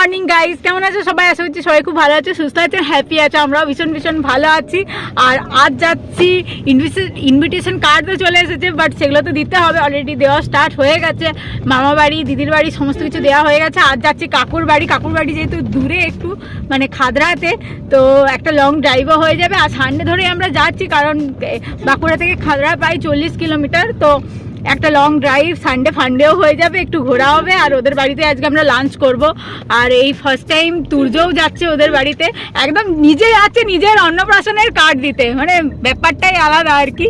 Morning guys কেমন আছো? সবাই আশা করছি সবাই খুব ভালো আছে, সুস্থ আছে হ্যাপি আছে। আমরাও ভীষণ ভীষণ ভালো আছি। আর আজ যাচ্ছি ইনভিটেশন কার্ড তো চলে এসেছে বাট সেগুলো তো দিতে হবে। অলরেডি দেওয়া স্টার্ট হয়ে গেছে। মামা বাড়ি, দিদির বাড়ি, সমস্ত কিছু দেওয়া হয়ে গেছে। আজ যাচ্ছি কাকুর বাড়ি। কাকুর বাড়ি যেহেতু দূরে একটু মানে খাদরাতে, তো একটা লং ড্রাইভও হয়ে যাবে। আর সানডে ধরেই আমরা যাচ্ছি, কারণ বাঁকুড়া থেকে খাদরা প্রায় চল্লিশ কিলোমিটার তো একটা লং ড্রাইভ সানডে ফান্ডেও হয়ে যাবে, একটু ঘোরা হবে, আর ওদের বাড়িতে আজকে আমরা লাঞ্চ করব। আর এই ফার্স্ট টাইম তুর্যও যাচ্ছে ওদের বাড়িতে। একদম নিজে যাচ্ছে নিজের অন্নপ্রাশনের কার্ড দিতে। মানে ব্যাপারটাই আলাদা আর কি।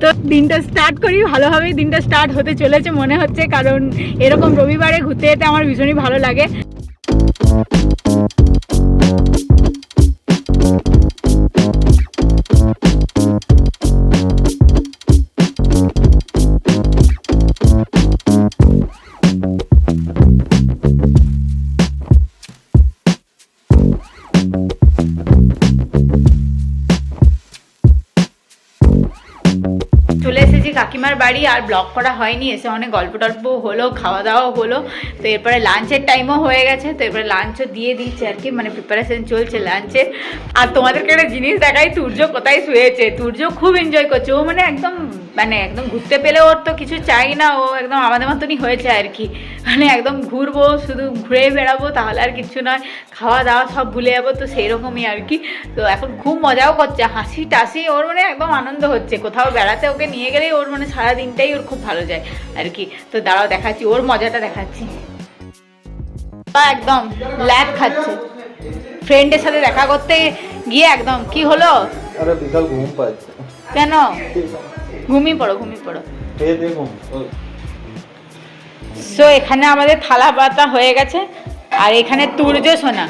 তো দিনটা স্টার্ট করি, ভালোভাবেই দিনটা স্টার্ট হতে চলেছে মনে হচ্ছে, কারণ এরকম রবিবারে ঘুরতে যেতে আমার ভীষণই ভালো লাগে। কাকিমার বাড়ি আর ব্লক করা হয়নি, এসে অনেক গল্প টল্প হলো, খাওয়া দাওয়া হলো। তো এরপরে লাঞ্চের টাইমও হয়ে গেছে, তো এরপরে লাঞ্চও দিয়ে দিচ্ছে আর কি মানে প্রিপারেশন চলছে লাঞ্চে আর তোমাদেরকে একটা জিনিস দেখাই, সূর্য কোথায় শুয়েছে? সূর্য খুব এনজয় করছে, ও মানে একদম মানে একদম ঘুরতে পেলে ওর তো কিছু চাই না ও একদম আমাদের মতনই হয়েছে আর কি। মানে একদম ঘুরবো শুধু ঘুরে বেড়াবো তাহলে আর কিছু নয় খাওয়া দাওয়া সব ভুলে যাব তো সেই রকমই আর কি। তো এখন খুব মজাও করছে হাসি টাসি ওর মানে একদম আনন্দ হচ্ছে। কোথাও বেড়াতে ওকে নিয়ে গেলেই ওর মানে সারা দিনটাই ওর খুব ভালো যায় আর কি। তো দাঁড়াও দেখাচ্ছি ওর মজাটা দেখাচ্ছি। বা একদম ল্যাদ খাচ্ছে। ফ্রেন্ডের সাথে দেখা করতে গিয়ে একদম কি হলো? আরে বিকাল ঘুম পাচ্ছে। কেন? ঘুমিয়ে পড়ো ঘুমিয়ে পড়ো। সো এখানে আমাদের থালা পাতা হয়ে গেছে আর এখানে তুর্য সোনা।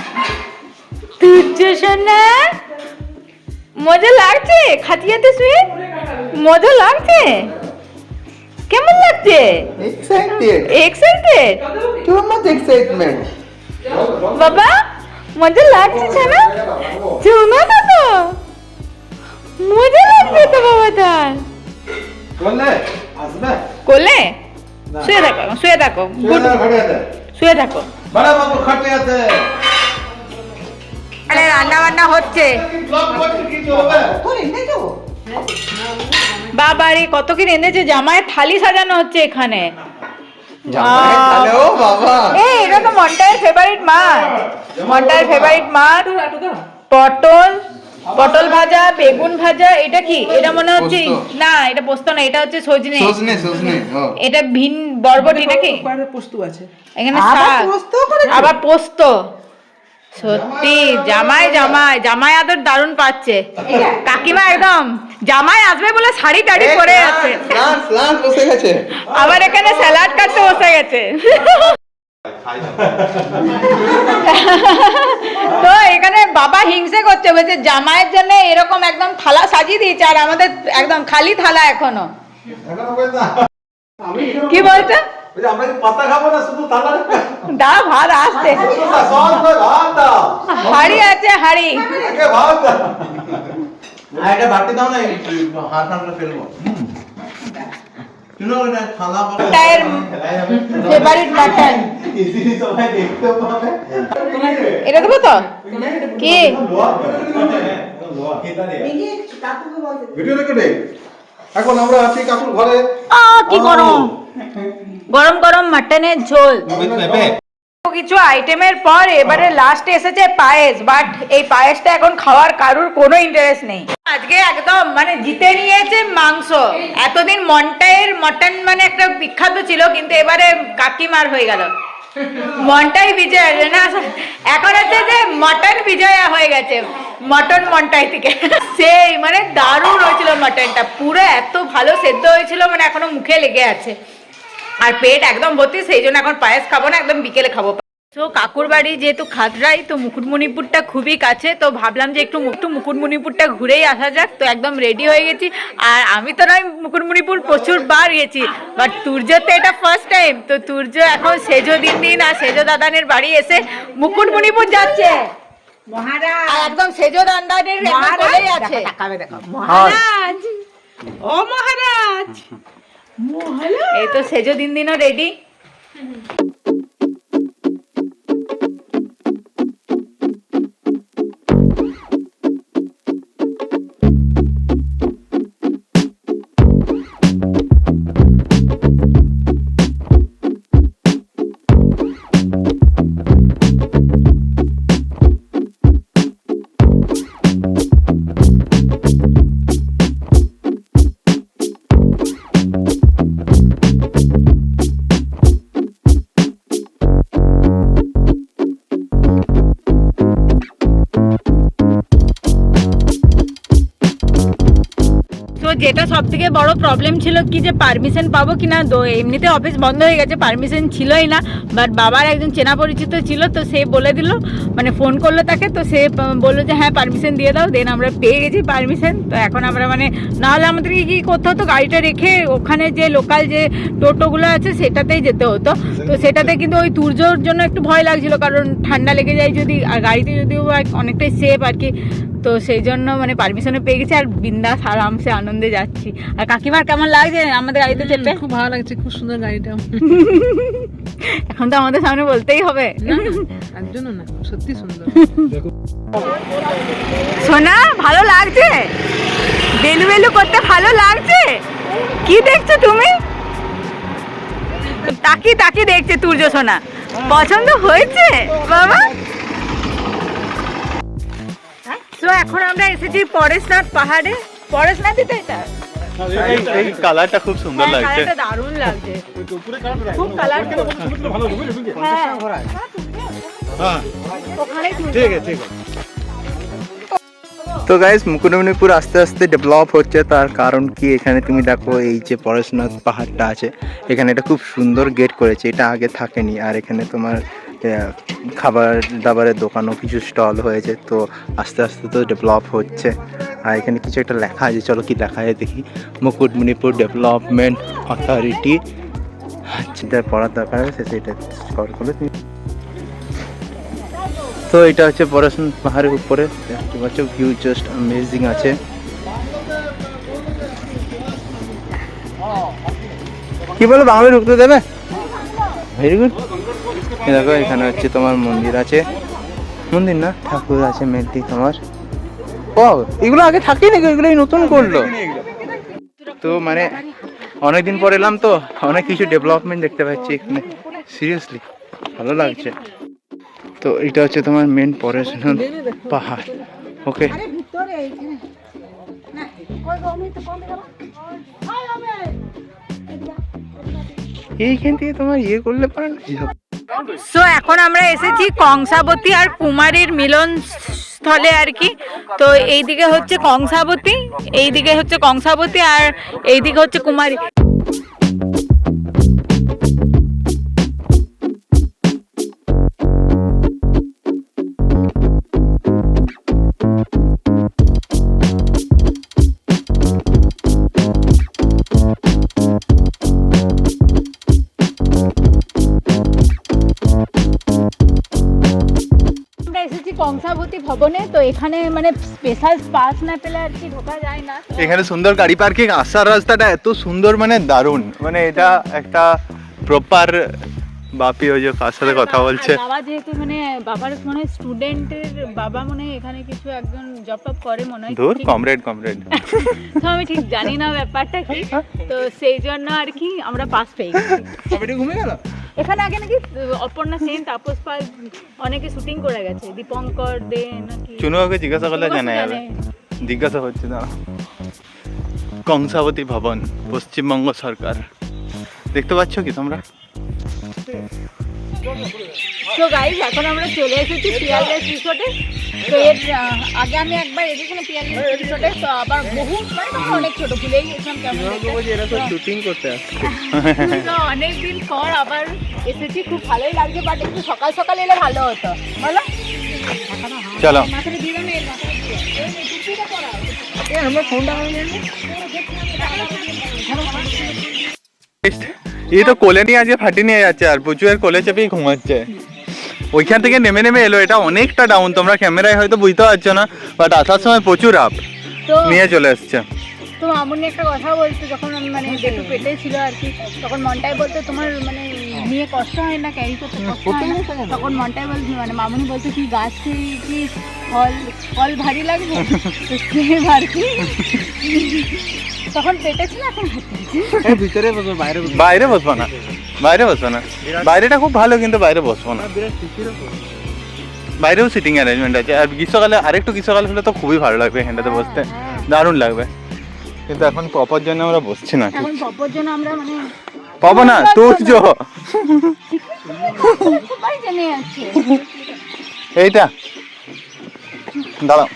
তুর্য সোনা? মজা লাগছে? খাটিয়াতে শুয়ে। মজা লাগছে? কেমন লাগছে? এক্সাইটেড excitement বাবা মজা লাগছে সোনা সোনা তো তো মজা লাগছে তো বাবা তার। বললে আসবে? কোলে না। শুয়ে থাকো শুয়ে থাকো গুড শুয়ে থাকো। বড় বাবু খড়িয়াতে আরে রান্না বান্না হচ্ছে। ব্লগ করতে কি চলবে? বাবারে কত কি এনেছে? জামায় থালি সাজানো হচ্ছে এখানে। বাবা। এই এটা তো মন্টায়ের ফেভারিট মাছ। মন্টায়ের ফেভারিট মাছ। পটল পটল ভাজা বেগুন ভাজা এটা কি? এটা মনে হচ্ছে না এটা পোস্ত না এটা হচ্ছে সজনে। সজনে সজনে এটা ভিন বরবটি নাকি? পোস্ত আছে। এখানে শাক। আবার পোস্ত। সত্যি জামাই জামাই জামাই আদর দারুণ পাচ্ছে। কাকিমা একদম জামাই আসবে বলে শাড়ি টাড়ি পরে আছে। আবার এখানে স্যালাড কাটতে বসে গেছে। তো এখানে বাবা হিংসে করছে বলছে জামাইয়ের জন্য এরকম একদম থালা সাজিয়ে দিয়েছে আর আমাদের একদম খালি থালা এখনও। কি বলছে? দা ভাত আসছে। হাড়ি আছে হাড়ি। একে দাও। এটা বাটি দাও না হাত আমরা ফেলব। শুনো না খালা টায়ের ফেভারিট মাটন ইজিলি সবাই দেখতে পাবে এটা দেবো তো? কি? ভিডিও রেকর্ডিং এখন আমরা আছি কাকুর ঘরে। আ কি গরম। গরম গরম মাটনের ঝোল। পেঁপে কিছু আইটেমের পর এবারে লাস্টে এসেছে পায়েস বাট এই পায়েসটা এখন খাওয়ার কারুর কোনো ইন্টারেস্ট নেই। আজকে একদম মানে জিতে নিয়েছে মাংস। এতদিন মন্টাইয়ের মটন মানে একটা বিখ্যাত ছিল কিন্তু এবারে কাকিমার হয়ে গেল। মন্টাই বিজয় না এখন হচ্ছে যে মটন বিজয়া হয়ে গেছে মটন মন্টাই থেকে। সেই মানে দারুণ হয়েছিল মটনটা পুরো এত ভালো সেদ্ধ হয়েছিল মানে এখনও মুখে লেগে আছে। আর পেট একদম ভর্তি সেই জন্য এখন পায়েস খাব না একদম বিকেলে খাব। তো কাকুর বাড়ি যেহেতু খাতরাই তো মুকুটমণিপুরটা খুবই কাছে তো ভাবলাম যে একটু একটু মুকুটমণিপুরটা ঘুরেই আসা যাক। তো একদম রেডি হয়ে গেছি। আর আমি তো নয় মুকুটমণিপুর প্রচুর বার গেছি। বাট তুর্যতে এটা ফার্স্ট টাইম তো তুর্য এখন সেজো দিন দিন আর সেজো দাদানের বাড়ি এসে মুকুটমণিপুর যাচ্ছে। মহারাজ। একদম সেজো দাদানের আছে। মহারাজ। ও মহারাজ। এই তো সেজো দিন দিনও রেডি যেটা সব থেকে বড় প্রবলেম ছিল কি যে পারমিশন পাবো কি না এমনিতে অফিস বন্ধ হয়ে গেছে পারমিশন ছিলই না। বাট বাবার একজন চেনা পরিচিত ছিল, তো সে বলে দিল মানে ফোন করল তাকে, তো সে বলল যে হ্যাঁ পারমিশন দিয়ে দাও দেন আমরা পেয়ে গেছি পারমিশন তো এখন আমরা মানে নাহলে আমাদেরকে কি করতে হতো? গাড়িটা রেখে ওখানে যে লোকাল যে টোটোগুলো আছে, সেটাতেই যেতে হতো। তো সেটাতে কিন্তু ওই তুর্যর জন্য একটু ভয় লাগছিল, কারণ ঠান্ডা লেগে যায় যদি, আর গাড়িতে যদিও অনেকটাই সেফ আর কি। তো সেই জন্য মানে পারমিশনও পেয়ে গেছি আর বিন্দাস আরামসে আনন্দে যাচ্ছি। আর কাকিমার কেমন লাগছে আমাদের গাড়িতে চেপে? খুব ভালো লাগছে খুব সুন্দর গাড়িটা। এখন তো আমাদের সামনে বলতেই হবে। তার জন্য না সত্যি সুন্দর। সোনা ভালো লাগছে? বেলু বেলু করতে ভালো লাগছে? কি দেখছ তুমি? তাকি তাকি দেখছে তুর্য সোনা। পছন্দ হয়েছে বাবা? তো এখন আমরা এসেছি পরেশনাথ পাহাড়ে। পরেশনাথই তো এটা? এই কালারটা খুব সুন্দর লাগছে। কালারটা দারুণ লাগছে। খুব কালার ওখানেই তুলতে হবে। তো গাইস মুকুটমণিপুর আস্তে আস্তে ডেভেলপ হচ্ছে। তার কারণ কি? এখানে তুমি দেখো এই যে পরেশনাথ পাহাড়টা আছে। এখানে এটা খুব সুন্দর গেট করেছে। এটা আগে থাকেনি। আর এখানে তোমার খাবার দাবারের দোকানও কিছু স্টল হয়েছে, তো আস্তে আস্তে তো ডেভেলপ হচ্ছে। আর এখানে কিছু একটা লেখা আছে, চলো কি লেখা আছে দেখি। মুকুটমণিপুর ডেভেলপমেন্ট অথরিটি যেটা পড়ার দরকার আছে, সেটা করলে তুমি। তো এটা হচ্ছে পড়াশোনা পাহাড়ের উপরে, দেখতে পাচ্ছ ভিউ জাস্ট অ্যামেজিং আছে। কি বলো, বাংলায় ঢুকতে দেবে? ভেরি গুড দেখো এখানে হচ্ছে তোমার মন্দির আছে। মন্দির না? ঠাকুর আছে মেনলি তোমার। ও এগুলো আগে থাকে নাকি এগুলো নতুন করল। তো মানে অনেকদিন পর এলাম তো অনেক কিছু ডেভেলপমেন্ট দেখতে পাচ্ছি এখানে। সিরিয়াসলি ভালো লাগছে। তো এটা হচ্ছে তোমার মেন পড়াশোনার পাহাড়। ওকে এইখান থেকে তোমার ইয়ে করলে পারে না? সো এখন আমরা এসেছি কংসাবতী আর কুমারীর মিলন স্থলে আর কি। তো এইদিকে হচ্ছে কংসাবতী, এইদিকে হচ্ছে কংসাবতী আর এইদিকে হচ্ছে কুমারী। ভবনে তো এখানে মানে স্পেশাল পাস না পেলে আর কি ঢোকা যায় না। এখানে সুন্দর গাড়ি পার্কিং আসার রাস্তাটা এত সুন্দর মানে দারুণ। মানে এটা একটা প্রপার বাপি ওই যে কার সাথে কথা বলছে। বাবা যেহেতু মানে বাবার মনে স্টুডেন্টের বাবা মনে হয় এখানে কিছু একজন জব টপ করে মনে হয়। ঠিক- কমরেড কমরেড তো আমি ঠিক জানি না ব্যাপারটা কি তো সেই জন্য আর কি আমরা পাস পেয়ে গেছি। কমেডি ঘুমে গেল? এখানে আগে নাকি অপর্ণা সেন তাপস পাল অনেকে শুটিং করে গেছে। দীপঙ্কর দে নাকি? চুনুকে জিজ্ঞাসা করলে জানা যাবে জিজ্ঞাসা হচ্ছে না। কংসাবতী ভবন পশ্চিমবঙ্গ সরকার। দেখতে পাচ্ছ কি তোমরা? তো গাইজ এখন আমরা চলে এসেছি পিয়ারলেস রিসোর্টে তো এর আগে আমি একবার এসেছিলাম পিয়ারলেস রিসোর্টে তো আবার বহু মানে তখন অনেক ছোট ভুলেই গেছিলাম কেমন। শুটিং করতে আসছে তো অনেকদিন পর আবার এসেছি খুব ভালোই লাগছে বাট একটু সকাল সকাল এলে ভালো হতো বলো চলো মাথাটা দিয়ে এর মাথাটা দিয়ে। আমরা ফোনটা এই তো কোলে নিয়ে আজকে ফাটি নিয়ে যাচ্ছে আর প্রচুর কোলে চেপেই ঘুমাচ্ছে। ওইখান থেকে নেমে নেমে এলো এটা অনেকটা ডাউন তোমরা ক্যামেরায় হয়তো বুঝতে পারছ না বাট আসার সময় প্রচুর আপ নিয়ে চলে এসছে। তো মামুনি একটা কথা বলতো যখন মানে পেটে ছিল আর কি তখন মনটাই বলতো তোমার মানে নিয়ে কষ্ট হয় না ক্যারি করতে কষ্ট হয় না। তখন মনটাই বলতো মানে মামুনি বলতো কি গাছ থেকে কি ফল ফল ভারী লাগবে? তো সেম আর কি তখন পেটে ছিল এখন ভিতরে বসো বাইরে বাইরে বসবো না বাইরে বসবো না। বাইরেটা খুব ভালো কিন্তু বাইরে বসবো না। বাইরেও সিটিং অ্যারেঞ্জমেন্ট আছে। আর গ্রীষ্মকালে আরেকটু গ্রীষ্মকাল হলে তো খুবই ভালো লাগবে এখানটাতে বসতে। দারুণ লাগবে। কিন্তু এখন পপার জন্য আমরা বসছি না। এখন পপর জন্য আমরা মানে পাবো না সবাই এইটা। দাঁড়াও।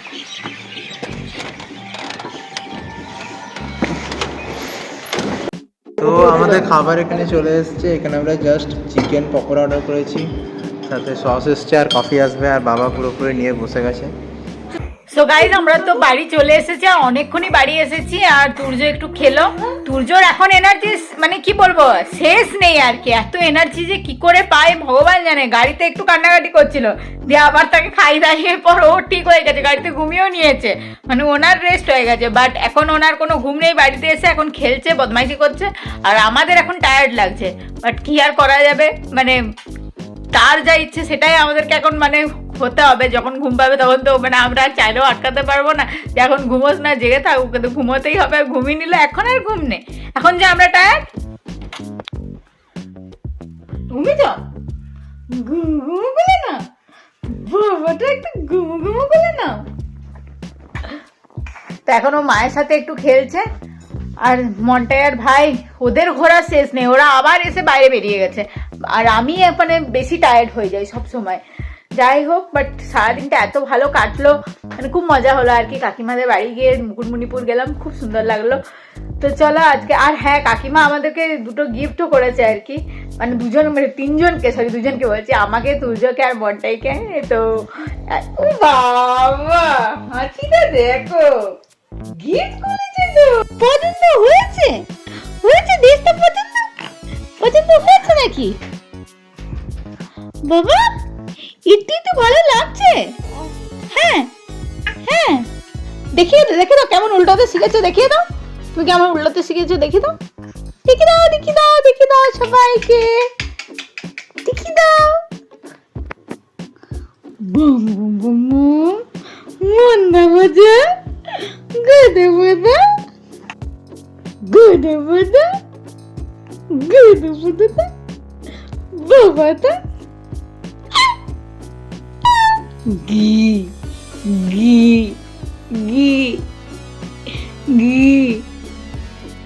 তো আমাদের খাবার এখানে চলে এসেছে। এখানে আমরা জাস্ট চিকেন পকোড়া অর্ডার করেছি। সাথে সস এসছে আর কফি আসবে আর বাবা পুরোপুরি নিয়ে বসে গেছে। সো গাইজ আমরা তো বাড়ি চলে এসেছি আর অনেকক্ষণই বাড়ি এসেছি। আর তুর্য একটু খেলো। তুর্যর এখন এনার্জি মানে কি বলব, শেষ নেই আর কি। এত এনার্জি যে কি করে পায় ভগবান জানে। গাড়িতে একটু কান্নাকাটি করছিল। দিয়ে আবার তাকে খাই দাইয়ে পর ও ঠিক হয়ে গেছে, গাড়িতে ঘুমিয়েও নিয়েছে। মানে ওনার রেস্ট হয়ে গেছে। বাট এখন ওনার কোনো ঘুম নেই, বাড়িতে এসে এখন খেলছে, বদমাইশি করছে। আর আমাদের এখন টায়ার্ড লাগছে। বাট কি আর করা যাবে? মানে তার যা ইচ্ছে সেটাই আমাদেরকে এখন মানে হতে হবে, যখন ঘুম পাবে তখন তো মানে আমরা চাইলেও আটকাতে পারব না। যে এখন ঘুমোস না, জেগে থাক ওকে তো ঘুমোতেই হবে ঘুমিয়ে নিলে এখন আর ঘুম নেই। এখন যে আমরা টায়ার্ড ঘুমি তো ঘুম, ঘুমো বলে না। বাবাটা একটু ঘুমো ঘুমো বলে না। তো এখন ও মায়ের সাথে একটু খেলছে। আর মন্টায়ার ভাই, ওদের ঘোরা শেষ নেই, ওরা আবার এসে বাইরে বেরিয়ে গেছে। আর আমি মানে বেশি টায়ার্ড হয়ে যাই সব সময় যাই হোক বাট সারাদিনটা এত ভালো কাটলো। মানে খুব মজা হলো আর কি। কাকিমাদের বাড়ি গিয়ে মুকুটমণিপুর গেলাম, খুব সুন্দর লাগল। তো চলো আজকে, আর হ্যাঁ কাকিমা আমাদেরকে দুটো গিফটও করেছে আর কি। মানে দুজন মানে তিনজনকে সরি দুজনকে বলছি। আমাকে, তুর্যকে আর বনটাইকে। তো, ও বাবা, হাসিটা দেখো। গিফট করেছে তো। পছন্দ হয়েছে? হয়েছে দেশটা পছন্দ। পছন্দ হয়েছে নাকি? বাবা ইটি তো ভালো লাগছে। হ্যাঁ হ্যাঁ। দেখিয়ে দাও দেখিয়ে দাও, কেমন উল্টোতে শিখেছো দেখিয়ে দাও। তুমি কেমন উল্টোতে শিখেছো দেখিয়ে দাও। দেখিয়ে দাও দেখিয়ে দাও দেখিয়ে দাও সবাইকে। দেখিয়ে দাও। Boom boom boom boom. মন্দা মজা গুদে মজা গুদে মজা গুদে মজা বাবাটা ঘি ঘি ঘি ঘি।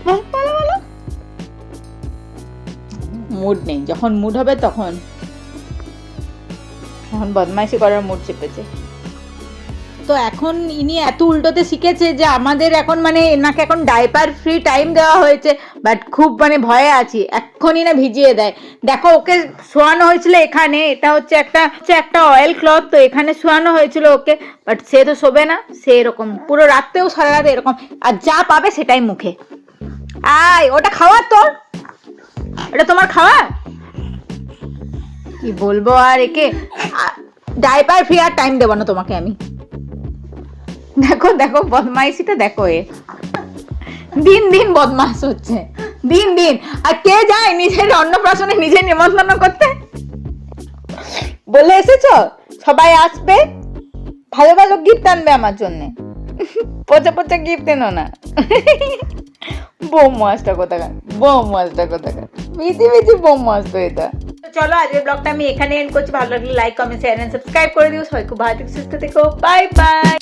বলো বলো বলো। মুড নেই, যখন মুড হবে তখন। এখন বদমাইশি করার মুড চেপেছে। তো এখন ইনি এত উল্টোতে শিখেছে যে আমাদের এখন মানে এনাকে এখন ডাইপার ফ্রি টাইম দেওয়া হয়েছে। বাট খুব মানে ভয়ে আছি। এক্ষুনি না ভিজিয়ে দেয়। দেখো, ওকে শোয়ানো হয়েছিল এখানে। এটা হচ্ছে একটা হচ্ছে একটা অয়েল ক্লথ তো এখানে শোয়ানো হয়েছিল ওকে। বাট সে তো শোবে না, সে এরকম। পুরো রাত্রেও সারা রাত এরকম। আর যা পাবে সেটাই মুখে। আয়, ওটা খাওয়ার তোর এটা তোমার খাওয়ার? কি বলব আর একে? ডাইপার ফ্রি আর টাইম দেবো না তোমাকে আমি। দেখো দেখো বদমাইশিটা দেখো এ। দিন দিন বদমাস হচ্ছে। দিন দিন। আর কে যায় নিজের অন্নপ্রাশনে নিজে নিমন্ত্রণ করতে? বলে এসেছ? সবাই আসবে? ভালো ভালো গিফট আনবে আমার জন্য। পচা পচা গিফট এনো না। বোম মাছটা কোথাকার? বোম মাছটা কোথাকার? বেশি বেশি বোম মাছ তো এটা। চলো, আজকের ব্লগটা আমি এখানে এন্ড করছি। ভালো লাগলে like comment share and subscribe করে দিও। সবাই খুব ভালো সুস্থ থেকো। Bye bye